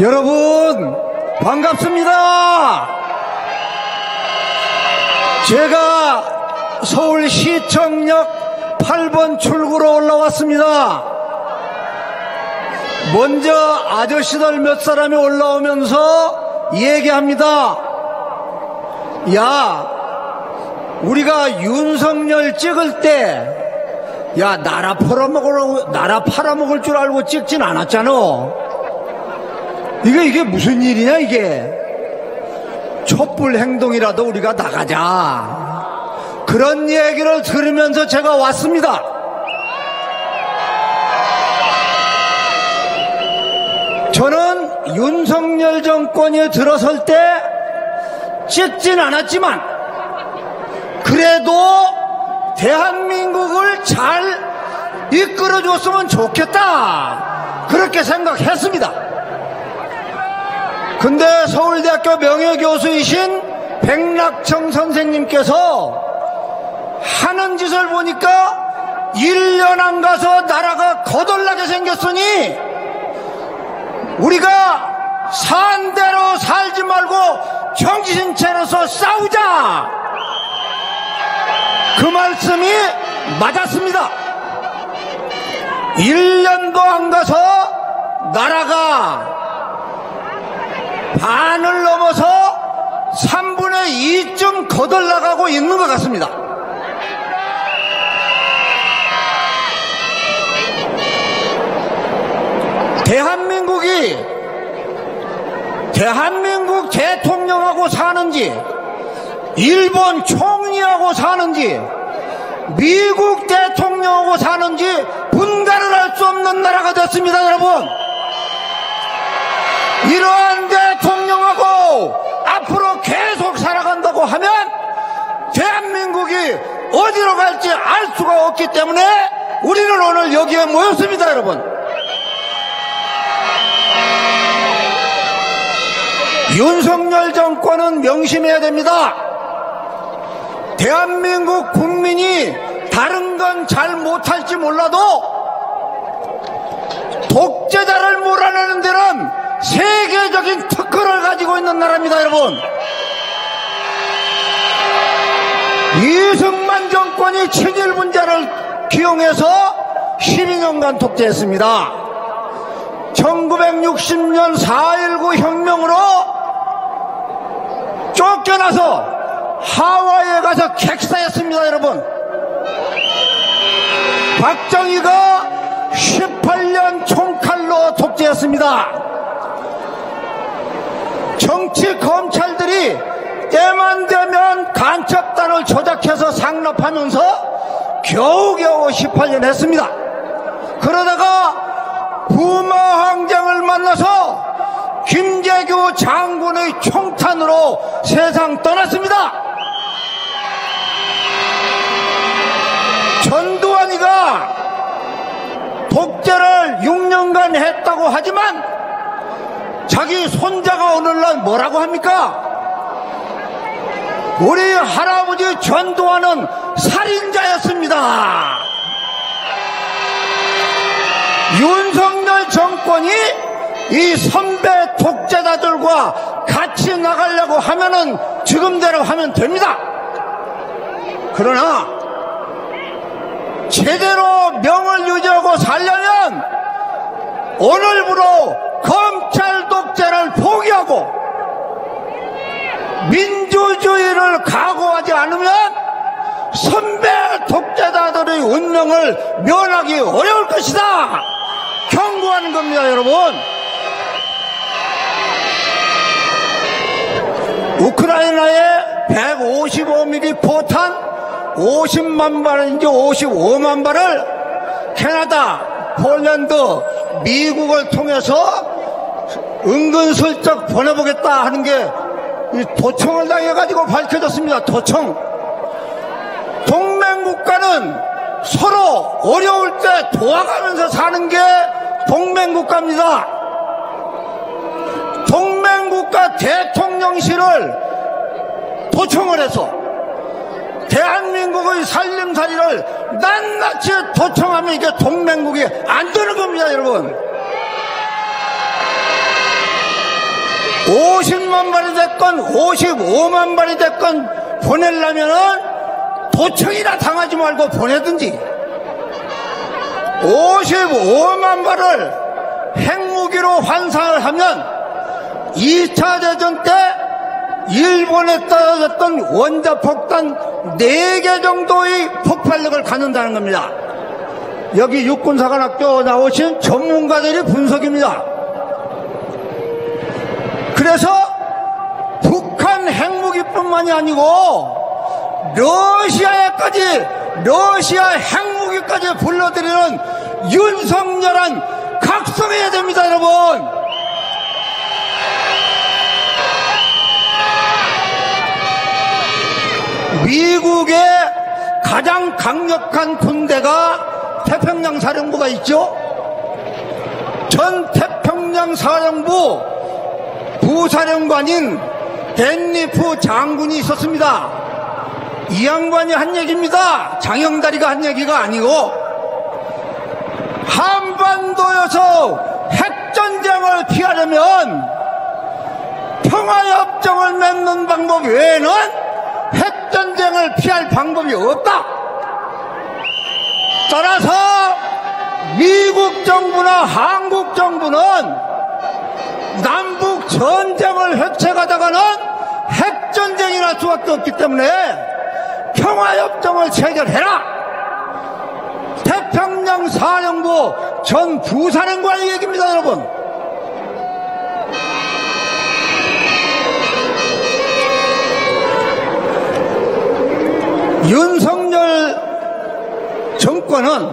여러분 반갑습니다. 제가 서울시청역 8번 출구로 올라왔습니다. 먼저 아저씨들 몇 사람이 올라오면서 얘기합니다. 야, 우리가 윤석열 찍을 때, 야, 나라 팔아먹으라고, 나라 팔아먹을 줄 알고 찍진 않았잖아. 이게, 이게 무슨 일이냐, 이게. 촛불 행동이라도 우리가 나가자. 그런 얘기를 들으면서 제가 왔습니다. 저는 윤석열 정권이 들어설 때 찍진 않았지만, 그래도 대한민국을 잘 이끌어줬으면 좋겠다. 그렇게 생각했습니다. 근데 서울대학교 명예교수이신 백낙청 선생님께서 하는 짓을 보니까 1년 안 가서 나라가 거덜나게 생겼으니 우리가 산 대로 살지 말고 정신 차려서 싸우자! 그 말씀이 맞았습니다. 1년도 안 가서 나라가 반을 넘어서 3분의 2쯤 거덜나가고 있는 것 같습니다. 대한민국이 대한민국 대통령하고 사는지 일본 총리하고 사는지 미국 대통령하고 사는지 분간을 할 수 없는 나라가 됐습니다 여러분 이러한 대통령하고 앞으로 계속 살아간다고 하면 대한민국이 어디로 갈지 알 수가 없기 때문에 우리는 오늘 여기에 모였습니다 여러분 윤석열 정권은 명심해야 됩니다. 대한민국 국민이 다른 건 잘 못할지 몰라도 독재자를 몰아내는 데는 세계적인 특허를 가지고 있는 나라입니다, 여러분. 이승만 정권이 친일 분자를 기용해서 12년간 독재했습니다. 1960년 4.19 혁명으로 쫓겨나서 하와이에 가서 객사했습니다, 여러분. 박정희가 18년 총칼로 독재했습니다. 정치 검찰들이 때만 되면 간첩단을 조작해서 상납하면서 겨우겨우 18년 했습니다. 그러다가 부마 황장을 만나서 김재규 장군의 총탄으로 세상 떠났습니다. 전두환이가 독재를 6년간 했다고 하지만 자기 손자가 오늘날 뭐라고 합니까? 우리 할아버지 전두환은 살인자였습니다. 윤석열 정권이 이 선배 독재자들과 같이 나가려고 하면은 지금대로 하면 됩니다. 그러나 제대로 명을 유지하고 살려면 오늘부로 검찰 독재를 포기하고 민주주의를 각오하지 않으면 선배 독재자들의 운명을 면하기 어려울 것이다. 경고하는 겁니다, 여러분. 우크라이나에 155mm 포탄 50만 발인지 55만 발을 캐나다, 폴란드, 미국을 통해서 은근슬쩍 보내보겠다 하는 게 도청을 당해가지고 밝혀졌습니다. 도청. 동맹국가는 서로 어려울 때 도와가면서 사는 게 동맹국가입니다. 동맹국가 대통령실을 도청을 해서 대한민국의 살림살이를 낱낱이 도청하면 이게 동맹국이 안 되는 겁니다, 여러분. 50만 발이 됐건 55만 발이 됐건 보내려면은 도청이나 당하지 말고 보내든지 55만 발을 핵무기로 환상을 하면 2차 대전 때 일본에 떨어졌던 원자폭탄 4개 정도의 폭발력을 갖는다는 겁니다. 여기 육군사관학교 나오신 전문가들이 분석입니다. 그래서 북한 핵무기뿐만이 아니고 러시아에까지 러시아 핵무기까지 불러들이는 윤석열한 각성해야 됩니다, 여러분. 미국의 가장 강력한 군대가 태평양 사령부가 있죠. 전 태평양 사령부 부사령관인 댄리프 장군이 있었습니다. 이 양반이 한 얘기입니다. 장영다리가 한 얘기가 아니고 한반도에서 핵전쟁을 피하려면 평화협정을 맺는 방법 외에는 핵 전쟁을 피할 방법이 없다. 따라서 미국 정부나 한국 정부는 남북 전쟁을 획책하다가는 핵전쟁이 날 수밖에 없기 때문에 평화협정을 체결해라. 태평양 사령부 전 부사령관의 얘기입니다, 여러분. 윤석열 정권은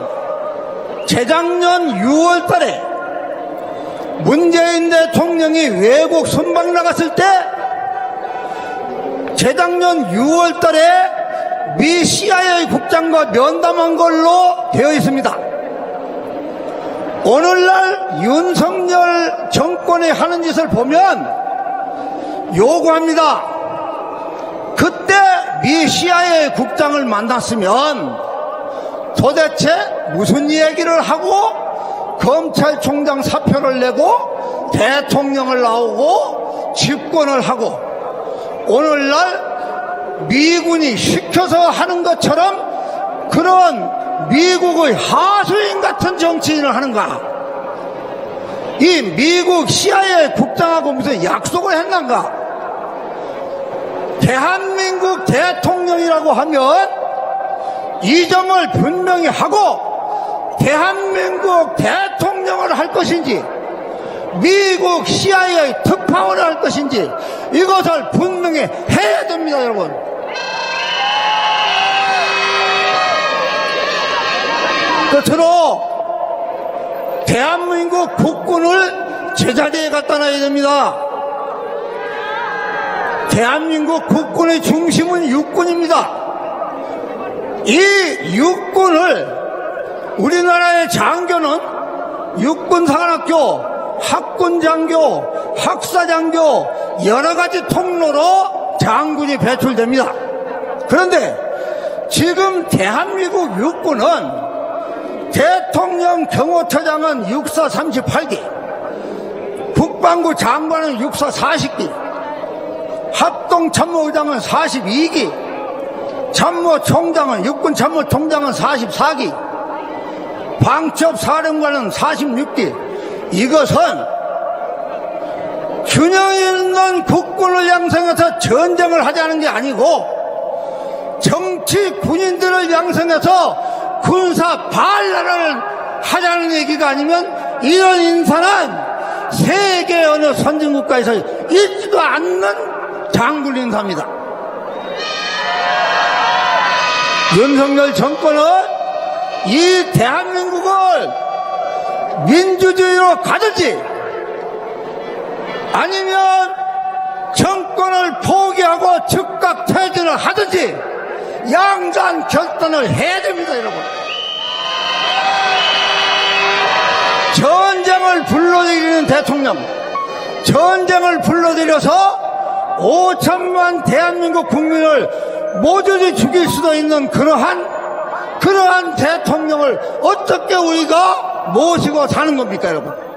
재작년 6월 달에 문재인 대통령이 외국 순방 나갔을 때 재작년 6월 달에 미 CIA 국장과 면담한 걸로 되어 있습니다. 오늘날 윤석열 정권이 하는 짓을 보면 요구합니다. CIA 국장을 만났으면 도대체 무슨 얘기를 하고 검찰총장 사표를 내고 대통령을 나오고 집권을 하고 오늘날 미군이 시켜서 하는 것처럼 그런 미국의 하수인 같은 정치인을 하는가? 이 미국 CIA 국장하고 무슨 약속을 했는가? 대한민국 대통령이라고 하면 이 점을 분명히 하고 대한민국 대통령을 할 것인지 미국 CIA 특파원을 할 것인지 이것을 분명히 해야 됩니다, 여러분. 끝으로 대한민국 국군을 제자리에 갖다 놔야 됩니다. 대한민국 국군의 중심은 육군입니다. 이 육군을 우리나라의 장교는 육군사관학교, 학군장교, 학사장교 여러 가지 통로로 장군이 배출됩니다. 그런데 지금 대한민국 육군은 대통령 경호처장은 육사 38기, 국방부 장관은 육사 40기, 합동 참모의장은 42기, 참모총장은 육군 참모총장은 44기, 방첩사령관은 46기. 이것은 균형 있는 국군을 양성해서 전쟁을 하자는 게 아니고 정치 군인들을 양성해서 군사 반란을 하자는 얘기가 아니면 이런 인사는 세계 어느 선진국가에서 있지도 않는 장군 인사입니다. 윤석열 정권은 이 대한민국을 민주주의로 가든지 아니면 정권을 포기하고 즉각 퇴진을 하든지 양단 결단을 해야 됩니다, 여러분. 전쟁을 불러들이는 대통령, 전쟁을 불러들여서 5천만 대한민국 국민을 모조리 죽일 수도 있는 그러한 그러한 대통령을 어떻게 우리가 모시고 사는 겁니까, 여러분?